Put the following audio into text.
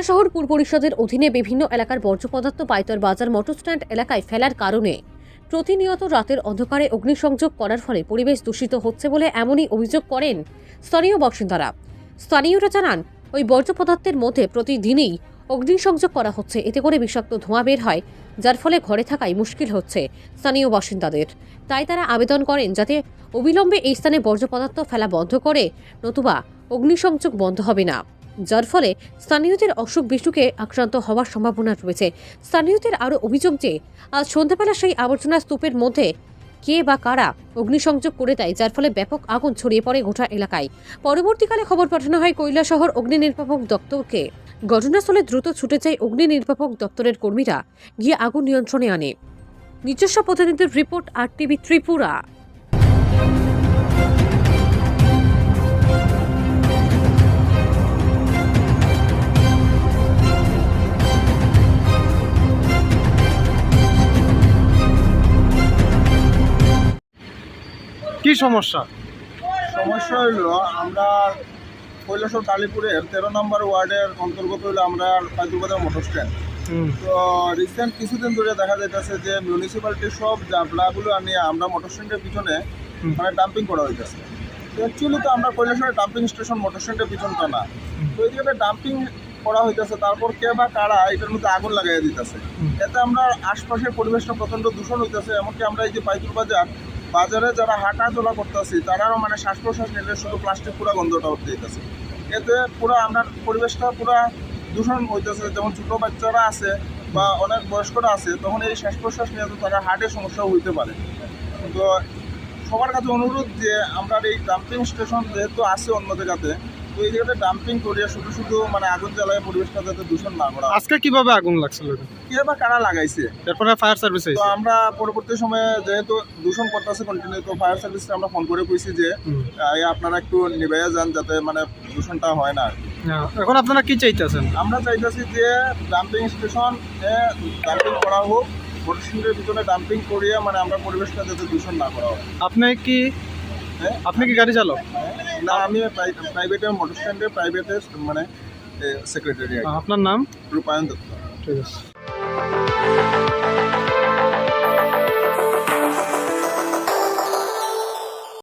কৈলাসহর পুর পরিষদের অধীনে বিভিন্ন এলাকার বর্জ্য পদার্থ, পাইতর বাজার মোটর স্ট্যান্ড এলাকায় ফেলার কারণে প্রতিনিয়ত রাতের অন্ধকারে অগ্নিসংযোগ করার ফলে পরিবেশ দূষিত হচ্ছে বলে এমনই অভিযোগ করেন স্থানীয় বাসিন্দারা। স্থানীয়রা জানান, ওই বর্জ্য পদার্থের মধ্যে প্রতিদিনই অগ্নিসংযোগ করা হচ্ছে। এতে করে বিষাক্ত ধোঁয়া বের হয়, যার ফলে ঘরে থাকাই মুশকিল হচ্ছে স্থানীয় বাসিন্দাদের। তাই তারা আবেদন করেন যাতে অবিলম্বে এই স্থানে বর্জ্য পদার্থ ফেলা বন্ধ করে, নতুবা অগ্নিসংযোগ বন্ধ হবে না। যার ফলে স্থানীয়দের অসুখ বিসুখে আক্রান্ত হওয়ার সম্ভাবনা রয়েছে। স্থানীয়দের আরও অভিযোগ যে, আজ সন্ধ্যাবেলা সেই আবর্জনা স্তূপের মধ্যে কে বা কারা অগ্নিসংযোগ করে দেয়, যার ফলে ব্যাপক আগুন ছড়িয়ে পড়ে গোটা এলাকায়। পরবর্তীকালে খবর পাঠানো হয় কৈলাসহর অগ্নি নির্বাপক দপ্তরকে। ঘটনাস্থলে দ্রুত ছুটে যায় অগ্নি নির্বাপক দপ্তরের কর্মীরা, গিয়ে আগুন নিয়ন্ত্রণে আনে। নিজস্ব প্রতিনিধির রিপোর্ট, আর টিভি ত্রিপুরা। কি সমস্যা? সমস্যা হইল আমরা কৈলাসর কালীপুরের তেরো নম্বর ওয়ার্ডের অন্তর্গত হইল আমরা পাইতুবাজার মোটর স্ট্যান্ড তো রিসেন্ট কিছুদিন ধরে দেখা যাইতেছে যে মিউনিসিপ্যালিটির সব জাবলাগুলো নিয়ে আমরা মোটর স্ট্যান্ডের পিছনে মানে ডাম্পিং করা হইতেছে। তো অ্যাকচুয়ালি তো আমরা কৈলাসরের ডাম্পিং স্টেশন মোটর স্ট্যান্ডের পিছনটা না। তো এই জায়গাটা ডাম্পিং করা হইতেছে তারপর কে বা কারা এটার মধ্যে আগুন লাগাইয়া দিতেছে। এতে আমরা আশপাশের পরিবেশটা প্রচণ্ড দূষণ হইতেছে এমনকি আমরা এই যে পাইতুর বাজার বাজারে যারা হাঁটা চলা করতেছি তারাও মানে শ্বাস প্রশ্বাস নিলে শুধু প্লাস্টিক পুরো গন্ধটা দিতেছে এতে পুরো আমরা পরিবেশটা পুরো দূষণ হইতেছে। যেমন ছোটো বাচ্চারা আছে বা অনেক বয়স্করা আছে, তখন এই শ্বাস প্রশ্বাস নিয়ে তো তারা হার্টের সমস্যাও হইতে পারে। তো সবার কাছে অনুরোধ যে, আমরা এই ডাম্পিং স্টেশন যেহেতু আছে অন্য জায়গাতে তো এই জায়গাতে ডাম্পিং করিয়া শুধু শুধু মানে আগুন জ্বালায় পরিবেশটা যাতে দূষণ না করা আজকে কীভাবে আগুন লাগছিল কে বা কারা লাগাইছে? এরপরে ফায়ার সার্ভিস তো আমরা পরবর্তী সময়ে যেহেতু দূষণ করতেছে কন্টিনিউ তো ফায়ার সার্ভিসে আমরা ফোন করে কইছি যে হুম। আহ, এই আপনারা একটু নিভাইয়া যান যাতে মানে দূষণটা হয় না এখন আপনারা কি চাইতেছেন? আমরা চাইতেছি যে ডাম্পিং স্টেশন ডাম্পিং করা হোক ভিতরে ডাম্পিং করিয়ে মানে আমরা পরিবেশটা যাতে দূষণ না করা হয়। আপনি কি? আপনি কি গাড়ি চালক না আমি প্রাইভেটে মোটর স্ট্যান্ডে প্রাইভেটে মানে সেক্রেটারি আপনার নাম? রূপায়ণ দত্ত। ঠিক আছে।